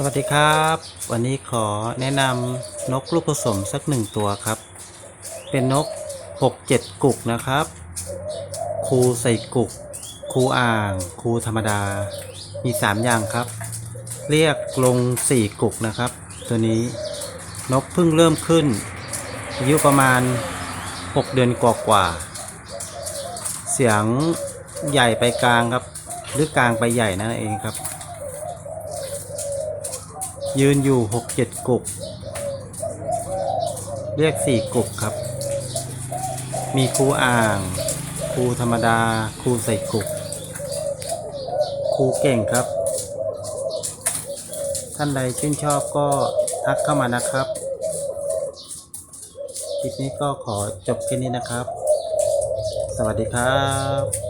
สวัสดีครับ วันนี้ขอแนะนำนกลูกผสมสักหนึ่งตัวครับ เป็นนก 6-7 กุกนะครับ คูใส่กุก คูอ่าง คูธรรมดา มี 3 อย่างครับ เรียกลง 4 กุกนะครับ ตัวนี้นกเพิ่งเริ่มขึ้นอายุประมาณ 6 เดือนกว่าๆเสียงใหญ่ไปกลางครับ หรือกลางไปใหญ่นั่นเองครับ ยืนอยู่หกเจ็ดกุกเรียกสี่กุกครับ มีครูอ่างครูธรรมดาครูใส่กุกครูเก่งครับ ท่านใดชื่นชอบก็ทักเข้ามานะครับคลิปนี้ก็ขอจบแค่นี้นะครับ สวัสดีครับ